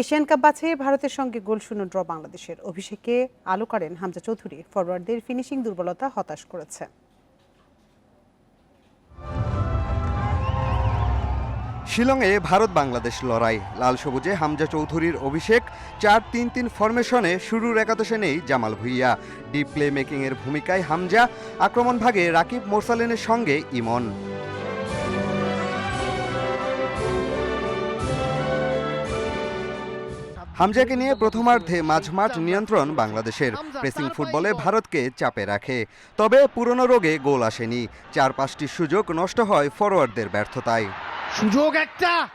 Asian cup বাছাইয়ে ভারতের সঙ্গে গোল শূন্য ড্র বাংলাদেশের অভিষেকে আলো করেন হামজা চৌধুরী। ফরওয়ার্ডদের ফিনিশিং দুর্বলতা হতাশ করেছে। শিলংয়ে ভারত বাংলাদেশ লড়াই। লাল সবুজে হামজা চৌধুরীর অভিষেক চার তিন তিন ফরমেশনে শুরুর একাদশে নেই জামাল ভুইয়া। ডিপ প্লে মেকিংয়ের ভূমিকায় হামজা আক্রমণ ভাগে রাকিব মোরসালিনের সঙ্গে ইমন। হামজাকে নিয়ে প্রথমার্ধে মাঝমাঠ নিয়ন্ত্রণ বাংলাদেশের। প্রেসিং ফুটবলে ভারতকে চাপে রাখে। তবে পুরনো রোগে গোল আসেনি। চার পাঁচটি সুযোগ নষ্ট হয় ফরোয়ার্ডদের ব্যর্থতায়। সুযোগ একটা!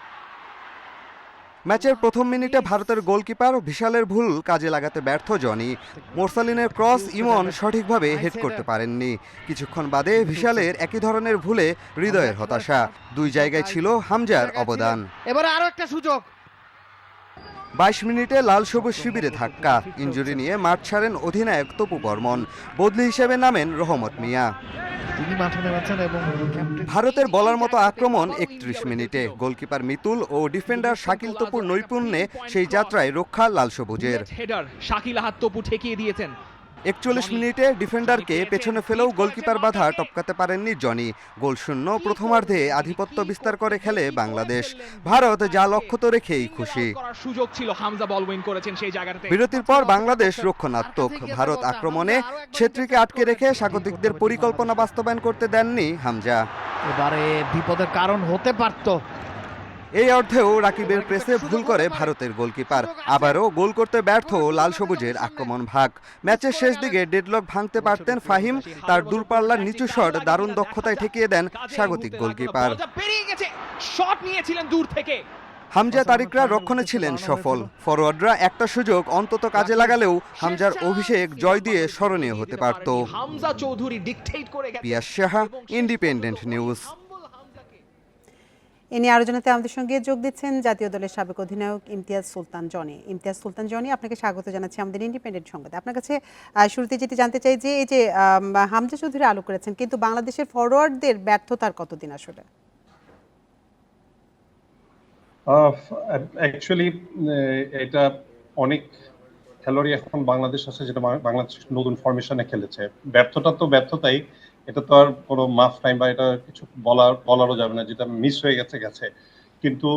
ম্যাচের প্রথম মিনিটে ভারতের গোলকিপার বিশালের ভুল কাজে লাগাতে ব্যর্থ জনি। মোরসালিনের ক্রস ইমন সঠিকভাবে হেড করতে পারেননি। কিছুক্ষণ বাদে বিশালের একই ধরনের ভুলে হৃদয়ের হতাশা। দুই জায়গায় ছিল হামজার অবদান। এবার আরও একটা সুযোগ। বাইশ মিনিটে লাল সবুজ শিবিরে ধাক্কা। ইঞ্জুরি নিয়ে মাঠ ছাড়েন অধিনায়ক তপু বর্মন। বদলি হিসেবে নামেন রহমত মিয়া। ভারতের বলার মতো আক্রমণ একত্রিশ মিনিটে। গোলকিপার মিতুল ও ডিফেন্ডার শাকিল তপুর নৈপুণ্যে সেই যাত্রায় রক্ষা লাল সবুজের। শাকিল আহাত তপু ঠেকিয়ে দিয়েছেন। একচল্লিশ মিনিটে ডিফেন্ডারকে পেছনে ফেলেও গোলকিপার বাধা টপকাতে পারেননি জনি। গোল শূন্য প্রথমার্ধে আধিপত্য বিস্তার করে খেলে বাংলাদেশ। ভারত যা লক্ষ্য তো রেখেই খুশি। সুযোগ ছিল হামজা বল উইন করেছেন সেই জায়গাটাতে। বিরতির পর বাংলাদেশ রক্ষণাত্মক। ভারত আক্রমণে ছেত্রীকে আটকে রেখে স্বাগতিকদের পরিকল্পনা বাস্তবায়ন করতে দেননি হামজা। এবারে বিপদের কারণ হতে পারত। এই অর্ধেও রাকিবের প্রেসে ভুল করে ভারতের গোলকিপার। আবারও গোল করতে ব্যর্থ লাল সবুজের আক্রমণ ভাগ। ম্যাচের শেষ দিকে ডেডলক ভাঙতে পারতেন ফাহিম। তার দূরপাল্লার নিচু শট দারুণ দক্ষতায় ঠেকিয়ে দেন স্বাগতিক গোলকিপার। শট নিয়েছিলেন দূর থেকে। হামজা তারিকরা রক্ষণে ছিলেন সফল। ফরওয়ার্ডরা একটা সুযোগ অন্তত কাজে লাগালেও হামজার অভিষেক জয় দিয়ে স্মরণীয় হতে পারত। হামজা চৌধুরী ডিকটেট করে পিয়াস সাহা ইন্ডিপেন্ডেন্ট নিউজ এ নিয়ে আলোচনাতে আমাদের সঙ্গে যোগ দিচ্ছেন জাতীয় দলের সাবেক অধিনায়ক ইমতিয়াজ সুলতান জনি। ইমতিয়াজ সুলতান জনি, আপনাকে স্বাগত জানাচ্ছি আমাদের ইন্ডিপেন্ডেন্ট সংবাদে। আপনার কাছে শুরুতে যেটি জানতে চাই যে, এই যে হামজা চৌধুরী আলো করেছেন, কিন্তু বাংলাদেশের ফরওয়ার্ডদের ব্যর্থতার কতদিন আসলে? অ্যাকচুয়ালি এটা অনেক খেলোয়াড়ই এখন বাংলাদেশ আছে, যেটা বাংলাদেশ নতুন ফরমেশনে খেলেছে। ব্যর্থতা তো ব্যর্থতাই, এটা তো আর কোনো মাফ নাই বা এটা কিছু বলার বলারও যাবে না, যেটা মিস হয়ে গেছে গেছে। কিন্তু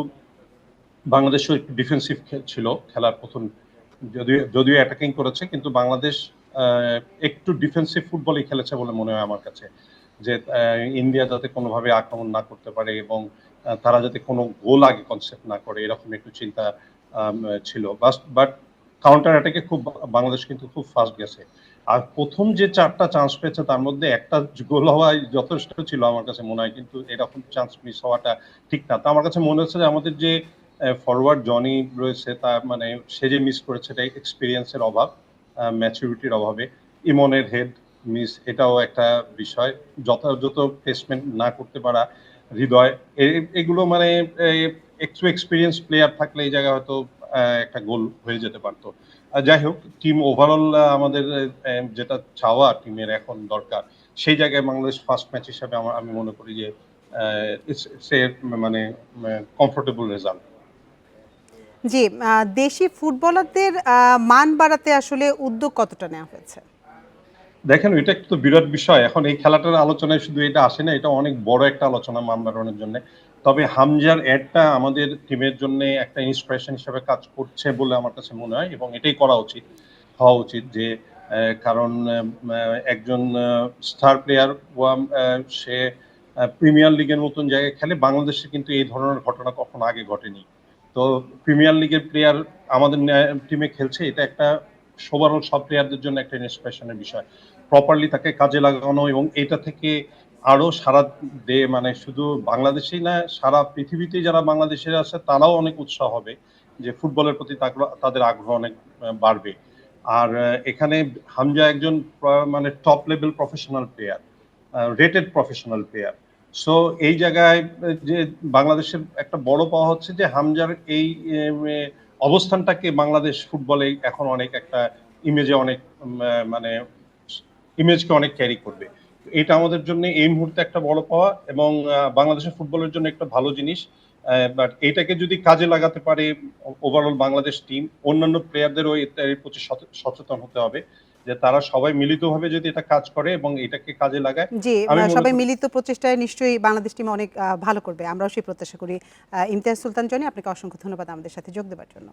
বাংলাদেশও একটু ডিফেন্সিভ ছিল খেলার প্রথম, যদিও যদিও অ্যাটাকিং করেছে, কিন্তু বাংলাদেশ একটু ডিফেন্সিভ ফুটবলই খেলেছে বলে মনে হয় আমার কাছে। যে ইন্ডিয়া যাতে কোনোভাবে আক্রমণ না করতে পারে এবং তারা যাতে কোনো গোল আগে কনসেপ্ট না করে, এরকম একটু চিন্তা ছিল। বাট কাউন্টার অ্যাটাকে খুব বাংলাদেশ কিন্তু খুব ফাস্ট গেছে। আর প্রথম যে চারটা চান্স পেয়েছে, তার মধ্যে একটা গোল হওয়াই যথেষ্ট ছিল আমার কাছে মনে হয়, কিন্তু এরকম চান্স মিস হওয়াটা ঠিক না। তো আমার কাছে মনে হচ্ছে যে আমাদের যে ফরওয়ার্ড জনি রয়েছে, তা মানে সে যে মিস করেছে, এটা এক্সপিরিয়েন্সের অভাব ম্যাচুরিটির অভাবে। ইমনের হেড মিস এটাও একটা বিষয়। যথাযথ প্লেসমেন্ট না করতে পারা হৃদয় এগুলো মানে একটু এক্সপিরিয়েন্স প্লেয়ার থাকলে এই জায়গায় হয়তো একটা গোল হয়ে যেতে পারতো। যাই হোক টিম ওভারঅল আমাদের যেটা চাওয়া টিমের এখন দরকার, সেই জায়গায় বাংলাদেশ ফার্স্ট ম্যাচ হিসাবে আমার, আমি মনে করি যে সে মানে কমফোর্টেবল রেজাল্ট জি দেশি ফুটবলারদের মান বাড়াতে আসলে উদ্যোগ কতটা নেওয়া হয়েছে? দেখেন, এটা তো বিরাট বিষয়। এখন এই খেলাটার আলোচনায় শুধু এটা আসে না, এটা অনেক বড় একটা আলোচনা বাড়ানোর জন্য। তবে হামজার অ্যাডটা আমাদের টিমের জন্য একটা ইন্সপিরেশন হিসেবে কাজ করছে বলে আমার কাছে মনে হয় এবং এটাই করা উচিত, হওয়া উচিত যে কারণ একজন স্টার প্লেয়ার সে প্রিমিয়ার লিগের মতন জায়গায় খেলে। বাংলাদেশে কিন্তু এই ধরনের ঘটনা কখনো আগে ঘটেনি। তো প্রিমিয়ার লিগের প্লেয়ার আমাদের টিমে খেলছে, এটা একটা ওভারঅল সব প্লেয়ারদের জন্য একটা ইন্সপিরেশনের বিষয়। প্রপারলি তাকে কাজে লাগানো এবং এটা থেকে আরও সারা দে মানে শুধু বাংলাদেশেই না, সারা পৃথিবীতেই যারা বাংলাদেশের আছে, তারাও অনেক উৎসাহ হবে যে ফুটবলের প্রতি তাদের আগ্রহ অনেক বাড়বে। আর এখানে হামজা একজন মানে top level professional player rated professional player so এই জায়গায় যে বাংলাদেশের একটা বড় পাওয়া হচ্ছে যে হামজার এই অবস্থানটাকে বাংলাদেশ ফুটবলে এখন অনেক একটা ইমেজে অনেক মানে ইমেজকে অনেক ক্যারি করবে। এটা আমাদের জন্য এই মুহূর্তে একটা বড় পাওয়া এবং বাংলাদেশের ফুটবলের জন্য একটা ভালো জিনিস। বাট এটাকে যদি কাজে লাগাতে পারে ওভারঅল বাংলাদেশ টিম অন্যান্য প্লেয়ারদেরও এর প্রতি সচে- সচেতন হতে হবে। যে তারা সবাই মিলিতভাবে যদি এটা কাজ করে এবং এটাকে কাজে লাগায় জি সবাই মিলিত প্রচেষ্টায় নিশ্চয়ই বাংলাদেশ টিম অনেক ভালো করবে। আমরাও সেই প্রত্যাশা করি ইমতিয়াজ সুলতান জনি আপনাকে অসংখ্য ধন্যবাদ আমাদের সাথে যোগ দেওয়ার জন্য।